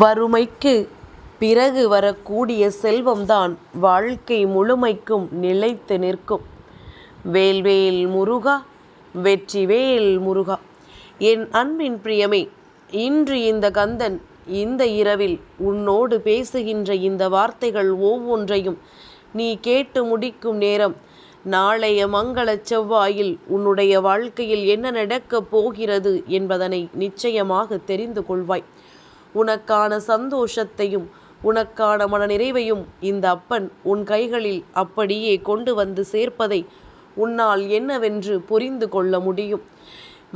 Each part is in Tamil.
வறுமைக்கு பிறகு வரக்கூடிய செல்வம்தான் வாழ்க்கை முழுமைக்கும் நிலைத்து நிற்கும். வேல்வேல் முருகா வெற்றிவேல் முருகா என் அன்பின் பிரியமே இன்று இந்த கந்தன் இந்த இரவில் உன்னோடு பேசுகின்ற இந்த வார்த்தைகள் ஒவ்வொன்றையும் நீ கேட்டு முடிக்கும் நேரம் நாளைய மங்களச் செவ்வாயில் உன்னுடைய வாழ்க்கையில் என்ன நடக்கப் போகிறது என்பதனை நிச்சயமாக தெரிந்து கொள்வாய். உனக்கான சந்தோஷத்தையும் உனக்கான மனநிறைவையும் இந்த அப்பன் உன் கைகளில் அப்படியே கொண்டு வந்து சேர்ப்பதை உன்னால் என்னவென்று புரிந்து கொள்ள முடியும்.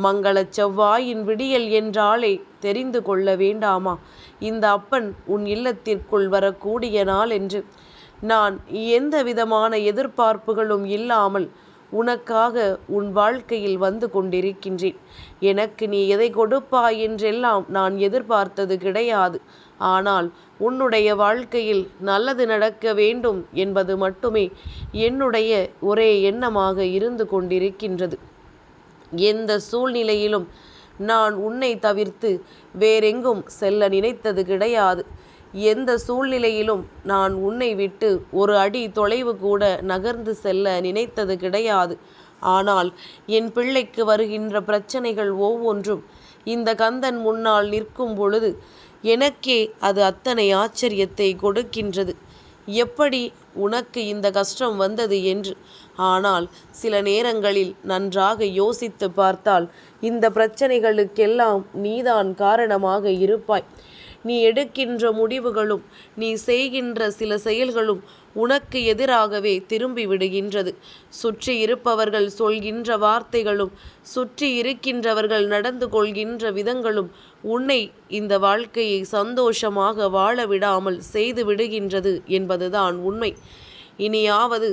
மங்களச் செவ்வாயின் விடியல் என்றாலே தெரிந்து கொள்ள வேண்டாமா இந்த அப்பன் உன் இல்லத்திற்குள் வரக்கூடிய நாளென்று. நான் எந்த விதமான எதிர்பார்ப்புகளும் இல்லாமல் உனக்காக உன் வாழ்க்கையில் வந்து கொண்டிருக்கின்றேன். எனக்கு நீ எதை கொடுப்பாய் என்றெல்லாம் நான் எதிர்பார்த்தது கிடையாது. ஆனால் உன்னுடைய வாழ்க்கையில் நல்லது நடக்க வேண்டும் என்பது மட்டுமே என்னுடைய ஒரே எண்ணமாக இருந்து கொண்டிருக்கின்றது. எந்த சூழ்நிலையிலும் நான் உன்னை தவிர்த்து வேறெங்கும் செல்ல நினைத்தது கிடையாது. எந்த சூழ்நிலையிலும் நான் உன்னை விட்டு ஒரு அடி தொலைவு கூட நகர்ந்து செல்ல நினைத்தது கிடையாது. ஆனால் என் பிள்ளைக்கு வருகின்ற பிரச்சனைகள் ஒவ்வொன்றும் இந்த கந்தன் முன்னால் நிற்கும் பொழுது எனக்கே அது அத்தனை ஆச்சரியத்தை கொடுக்கின்றது. எப்படி உனக்கு இந்த கஷ்டம் வந்தது என்று. ஆனால் சில நேரங்களில் நன்றாக யோசித்து பார்த்தால் இந்த பிரச்சனைகளுக்கெல்லாம் நீதான் காரணமாக இருப்பாய். நீ எடுக்கின்ற முடிவுகளும் நீ செய்கின்ற சில செயல்களும் உனக்கு எதிராகவே திரும்பி விடுகின்றது. சுற்றி இருப்பவர்கள் சொல்கின்ற வார்த்தைகளும் சுற்றி இருக்கின்றவர்கள் நடந்து கொள்கின்ற விதங்களும் உன்னை இந்த வாழ்க்கையை சந்தோஷமாக வாழ விடாமல் செய்து விடுகின்றது என்பதுதான் உண்மை. இனியாவது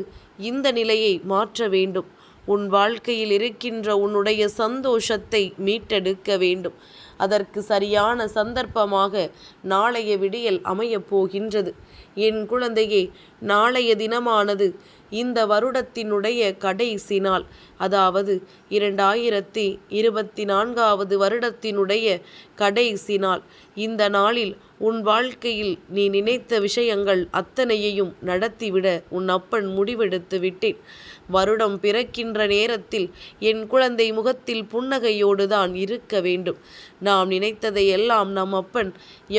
இந்த நிலையை மாற்ற வேண்டும். உன் வாழ்க்கையில் இருக்கின்ற உன்னுடைய சந்தோஷத்தை மீட்டெடுக்க வேண்டும். அதற்கு சரியான சந்தர்ப்பமாக நாளைய விடியல் அமையப் போகின்றது. என் குழந்தையே நாளைய தினமானது இந்த வருடத்தினுடைய கடைசி நாள். அதாவது இரண்டாயிரத்தி இருபத்தி நான்காவது வருடத்தினுடைய கடைசி நாள். இந்த நாளில் உன் வாழ்க்கையில் நீ நினைத்த விஷயங்கள் அத்தனையையும் நடத்திவிட உன் அப்பன் முடிவெடுத்து விட்டேன். வருடம் பிறக்கின்ற நேரத்தில் என் குழந்தை முகத்தில் புன்னகையோடுதான் இருக்க வேண்டும். நாம் நினைத்ததை எல்லாம் நம் அப்பன்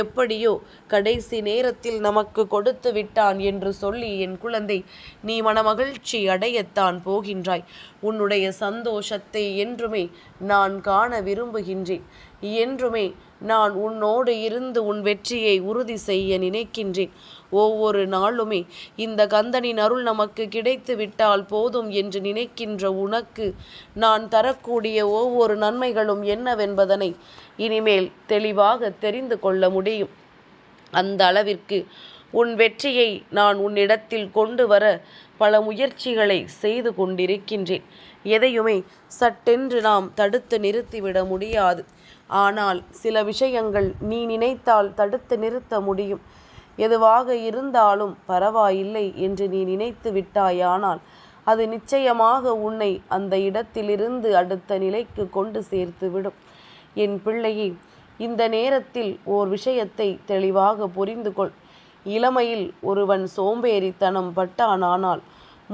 எப்படியோ கடைசி நேரத்தில் நமக்கு கொடுத்து விட்டான் என்று சொல்லி என் குழந்தை நீ மனமகிழ்ச்சி அடையத்தான் போகின்றாய். உன்னுடைய சந்தோஷத்தை என்றுமே நான் காண விரும்புகின்றேன். என்றுமே நான் உன்னோடு இருந்து உன் வெற்றியை உறுதி செய்ய நினைக்கின்றேன். ஒவ்வொரு நாளுமே இந்த கந்தனின் அருள் நமக்கு கிடைத்து விட்டால் போதும் என்று நினைக்கின்ற உனக்கு நான் தரக்கூடிய ஒவ்வொரு நன்மைகளும் என்னவென்பதனை இனிமேல் தெளிவாக தெரிந்து கொள்ள முடியும். அந்த அளவிற்கு உன் வெற்றியை நான் உன்னிடத்தில் கொண்டு வர பல முயற்சிகளை செய்து கொண்டிருக்கின்றேன். எதையுமே சட்டென்று நாம் தடுத்து நிறுத்திவிட முடியாது. ஆனால் சில விஷயங்கள் நீ நினைத்தால் தடுத்து நிறுத்த முடியும். எதுவாக இருந்தாலும் பரவாயில்லை என்று நீ நினைத்து விட்டாயானால் அது நிச்சயமாக உன்னை அந்த இடத்திலிருந்து அடுத்த நிலைக்கு கொண்டு சேர்த்து விடும். என் பிள்ளையே இந்த நேரத்தில் ஓர் விஷயத்தை தெளிவாக புரிந்து கொள். இளமையில் ஒருவன் சோம்பேறித்தனம் பட்டானானால்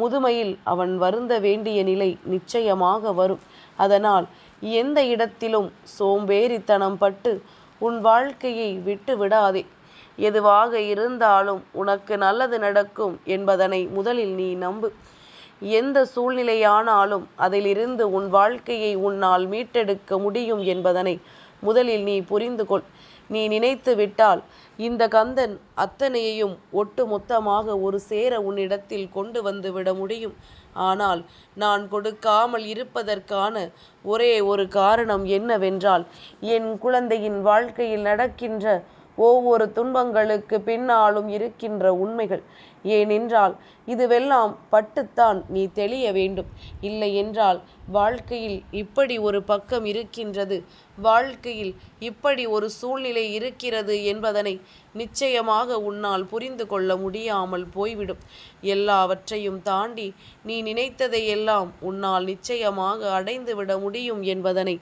முதுமையில் அவன் வருந்த வேண்டிய நிலை நிச்சயமாக வரும். அதனால் எந்த இடத்திலும் சோம்பேறித்தனம் பட்டு உன் வாழ்க்கையை விட்டு விடாதே. எதுவாக இருந்தாலும் உனக்கு நல்லது நடக்கும் என்பதனை முதலில் நீ நம்பு. எந்த சூழ்நிலையானாலும் அதிலிருந்து உன் வாழ்க்கையை உன்னால் மீட்டெடுக்க முடியும் என்பதனை முதலில் நீ புரிந்து கொள். நீ நினைத்து விட்டால் இந்த கந்தன் அத்தனையையும் ஒட்டு மொத்தமாக ஒரு சேர உன்னிடத்தில் கொண்டு வந்து விட முடியும். ஆனால் நான் கொடுக்காமல் இருப்பதற்கான ஒரே ஒரு காரணம் என்னவென்றால் என் குழந்தையின் வாழ்க்கையில் நடக்கின்ற ஒவ்வொரு துன்பங்களுக்கு பின்னாலும் இருக்கின்ற உண்மைகள். ஏனென்றால் இதுவெல்லாம் பட்டுத்தான் நீ தெளிய வேண்டும் இல்லை என்றால் வாழ்க்கையில் இப்படி ஒரு பக்கம் இருக்கின்றது வாழ்க்கையில் இப்படி ஒரு சூழ்நிலை இருக்கிறது என்பதனை நிச்சயமாக உன்னால் புரிந்து கொள்ள முடியாமல் போய்விடும். எல்லாவற்றையும் தாண்டி நீ நினைத்ததை எல்லாம் உன்னால் நிச்சயமாக அடைந்துவிட முடியும் என்பதனை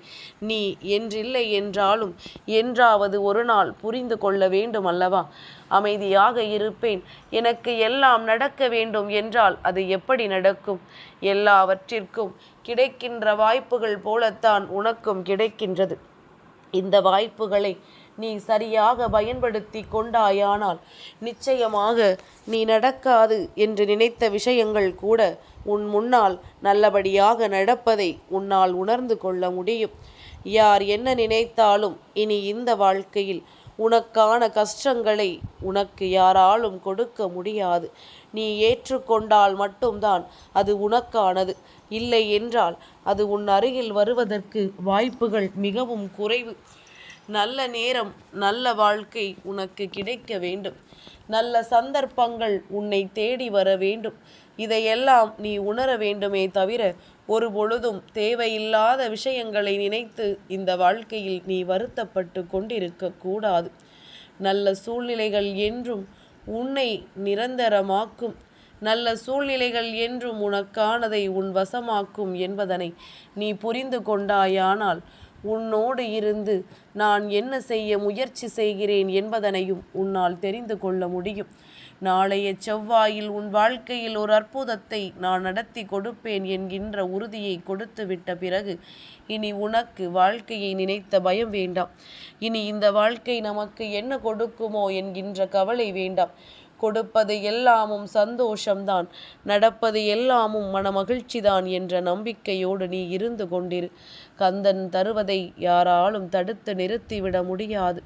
நீ என்றில்லை என்றாலும் என்றாவது ஒரு நாள் புரிந்து கொள்ள வேண்டும் அல்லவா? அமைதியாக இருப்பேன். எனக்கு எல்லாம் நடக்க வேண்டும் என்றால் அது எப்படி நடக்கும்? எல்லாவற்றிற்கும் கிடைக்கின்ற வாய்ப்புகள் போலத்தான் உனக்கும் கிடைக்கின்றது. இந்த வாய்ப்புகளை நீ சரியாக பயன்படுத்தி கொண்டாயானால் நிச்சயமாக நீ நடக்காது என்று நினைத்த விஷயங்கள் கூட உன் முன்னால் நல்லபடியாக நடப்பதை உன்னால் உணர்ந்து கொள்ள முடியும். யார் என்ன நினைத்தாலும் இனி இந்த வாழ்க்கையில் உனக்கான கஷ்டங்களை உனக்கு யாராலும் கொடுக்க முடியாது. நீ ஏற்றுக்கொண்டால் மட்டும்தான் அது உனக்கானது. இல்லை என்றால் அது உன் அருகில் வருவதற்கு வாய்ப்புகள் மிகவும் குறைவு. நல்ல நேரம் நல்ல வாழ்க்கை உனக்கு கிடைக்க வேண்டும். நல்ல சந்தர்ப்பங்கள் உன்னை தேடி வர வேண்டும். இதையெல்லாம் நீ உணர வேண்டுமே தவிர ஒரு பொழுதும் தேவையில்லாத விஷயங்களை நினைத்து இந்த வாழ்க்கையில் நீ வருத்தப்பட்டு கொண்டிருக்க கூடாது. நல்ல சூழ்நிலைகள் என்றும் உன்னை நிரந்தரமாக்கும். நல்ல சூழ்நிலைகள் என்றும் உனக்கானதை உன் வசமாக்கும் என்பதனை நீ புரிந்து கொண்டாயானால் உன்னோடு இருந்து நான் என்ன செய்ய முயற்சி செய்கிறேன் என்பதனையும் உன்னால் தெரிந்து கொள்ள முடியும். நாளைய செவ்வாயில் உன் வாழ்க்கையில் ஒரு அற்புதத்தை நான் நடத்தி கொடுப்பேன் என்கின்ற உறுதியை கொடுத்து விட்ட பிறகு இனி உனக்கு வாழ்க்கையை நினைத்த பயம் வேண்டாம். இனி இந்த வாழ்க்கை நமக்கு என்ன கொடுக்குமோ என்கின்ற கவலை வேண்டாம். கொடுப்பது எல்லாமும் சந்தோஷம்தான். நடப்பது எல்லாமும் மனமகிழ்ச்சிதான் என்ற நம்பிக்கையோடு நீ இருந்து கொண்டிரு. கந்தன் தருவதை யாராலும் தடுத்து நிறுத்திவிட முடியாது.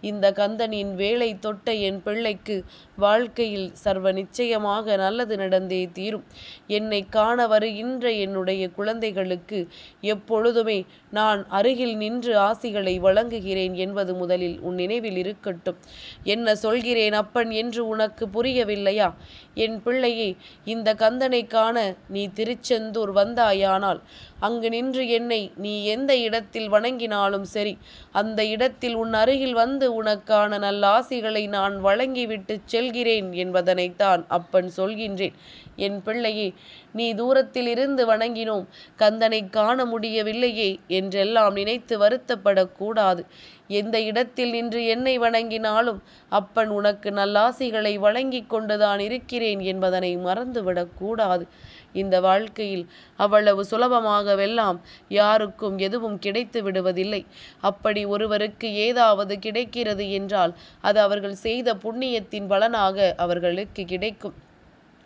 இந்த கந்தனின் வேலை தொட்ட என் பிள்ளைக்கு வாழ்க்கையில் சர்வ நிச்சயமாக நல்லது நடந்தே தீரும். என்னை காண வருகின்ற என்னுடைய குழந்தைகளுக்கு எப்பொழுதுமே நான் அருகில் நின்று ஆசிகளை வழங்குகிறேன் என்பது முதலில் உன் நினைவில் இருக்கட்டும். என்ன சொல்கிறேன் அப்பன் என்று உனக்கு புரியவில்லையா? என் பிள்ளையே இந்த கந்தனை காண நீ திருச்செந்தூர் வந்தாயானால் அங்கு நின்று என்னை நீ எந்த இடத்தில் வணங்கினாலும் சரி அந்த இடத்தில் உன் அருகில் வந்து உனக்கான நல்ல ஆசிகளை நான் வழங்கிவிட்டு செல்கிறேன் என்பதனைத்தான் அப்பன் சொல்கின்றேன். என் பிள்ளையே நீ தூரத்தில் இருந்து வணங்கினோம் கந்தனை காண முடியவில்லையே என்றெல்லாம் நினைத்து வருத்தப்படக்கூடாது. எந்த இடத்தில் நின்று என்னை வணங்கினாலும் அப்பன் உனக்கு நல்லாசிகளை வழங்கி கொண்டுதான் இருக்கிறேன் என்பதனை மறந்துவிடக்கூடாது. இந்த வாழ்க்கையில் அவ்வளவு சுலபமாகவெல்லாம் யாருக்கும் எதுவும் கிடைத்து விடுவதில்லை. அப்படி ஒருவருக்கு ஏதாவது கிடைக்கிறது என்றால் அது அவர்கள் செய்த புண்ணியத்தின் பலனாக அவர்களுக்கு கிடைக்கும்.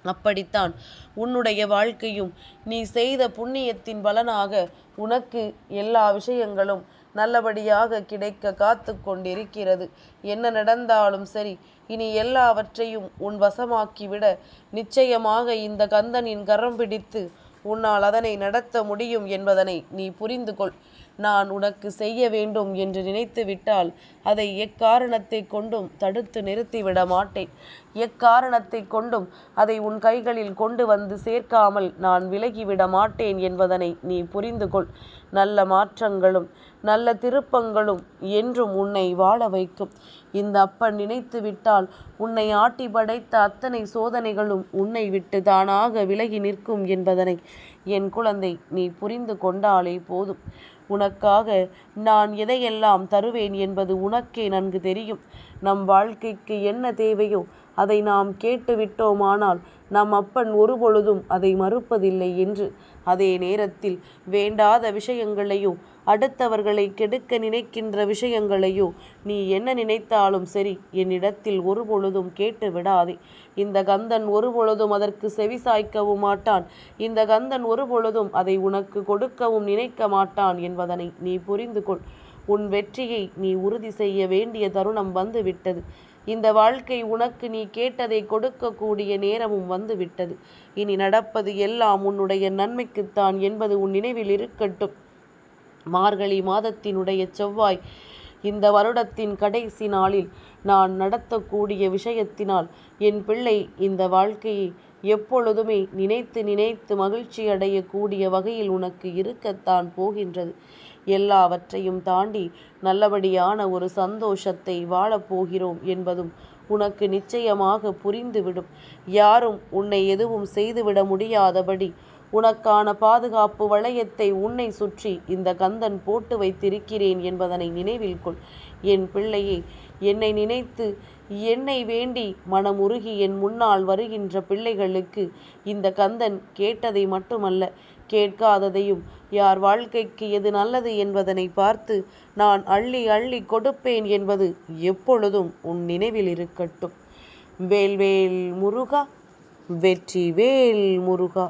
அப்படித்தான் உன்னுடைய வாழ்க்கையும் நீ செய்த புண்ணியத்தின் பலனாக உனக்கு எல்லா விஷயங்களும் நல்லபடியாக கிடைக்க காத்து கொண்டிருக்கிறது என்ன நடந்தாலும் சரி இனி எல்லாவற்றையும் உன் வசமாக்கிவிட நிச்சயமாக இந்த கந்தனின் கரம் பிடித்து உன்னால் அதனை நடத்த முடியும் என்பதனை நீ புரிந்து கொள் நான் உனக்கு செய்ய வேண்டும் என்று நினைத்து விட்டால் அதை எக்காரணத்தை கொண்டும் தடுத்து நிறுத்திவிட மாட்டேன். எக்காரணத்தை கொண்டும் அதை உன் கைகளில் கொண்டு வந்து சேர்க்காமல் நான் விலகிவிட மாட்டேன் என்பதனை நீ புரிந்து கொள். நல்ல மாற்றங்களும் நல்ல திருப்பங்களும் என்றும் உன்னை வாழ வைக்கும். இந்த அப்பன் நினைத்து விட்டால் உன்னை ஆட்டி படைத்த அத்தனை சோதனைகளும் உன்னை விட்டு தானாக விலகி நிற்கும் என்பதனை என் குழந்தை நீ புரிந்து கொண்டாலே போதும். உனக்காக நான் எதையெல்லாம் தருவேன் என்பது உனக்கே நன்கு தெரியும். நம் வாழ்க்கைக்கு என்ன தேவையோ அதை நாம் கேட்டு விட்டோமானால் நம் அப்பன் ஒருபொழுதும் அதை மறுப்பதில்லை என்று. அதே நேரத்தில் வேண்டாத விஷயங்களையும் அடுத்தவர்களை கெடுக்க நினைக்கின்ற விஷயங்களையோ நீ என்ன நினைத்தாலும் சரி என்னிடத்தில் ஒரு பொழுதும் கேட்டு விடாதே. இந்த கந்தன் ஒரு பொழுதும் அதற்கு செவி சாய்க்கவும் மாட்டான். இந்த கந்தன் ஒரு பொழுதும் அதை உனக்கு கொடுக்கவும் நினைக்க மாட்டான் என்பதனை நீ புரிந்து கொள் உன் வெற்றியை நீ உறுதி செய்ய வேண்டிய தருணம் வந்துவிட்டது. இந்த வாழ்க்கை உனக்கு நீ கேட்டதை கொடுக்கக்கூடிய நேரமும் வந்துவிட்டது. இனி நடப்பது எல்லாம் உன்னுடைய நன்மைக்குத்தான் என்பது உன் நினைவில் இருக்கட்டும். மார்கழி மாதத்தினுடைய செவ்வாய். இந்த வருடத்தின் கடைசி நாளில் நான் நடத்தக்கூடிய விஷயத்தினால் என் பிள்ளை இந்த வாழ்க்கையை எப்பொழுதுமே நினைத்து நினைத்து மகிழ்ச்சி அடையக்கூடிய வகையில் உனக்கு இருக்கத்தான் போகின்றது. எல்லாவற்றையும் தாண்டி நல்லபடியான ஒரு சந்தோஷத்தை வாழப்போகிறோம் என்பதும் உனக்கு நிச்சயமாக புரிந்துவிடும். யாரும் உன்னை எதுவும் செய்துவிட முடியாதபடி உனக்கான பாதுகாப்பு வளையத்தை உன்னை சுற்றி இந்த கந்தன் போட்டு வைத்திருக்கிறேன் என்பதனை நினைவில் கொள். என் பிள்ளையே என்னை நினைத்து என்னை வேண்டி மனமுருகி என் முன்னால் வருகின்ற பிள்ளைகளுக்கு இந்த கந்தன் கேட்டதை மட்டுமல்ல கேட்காததையும் யார் வாழ்க்கைக்கு எது நல்லது என்பதனை பார்த்து நான் அள்ளி அள்ளி கொடுப்பேன் என்பது எப்பொழுதும் உன் நினைவில் இருக்கட்டும். வேல்வேல் முருகா வெற்றி வேல் முருகா.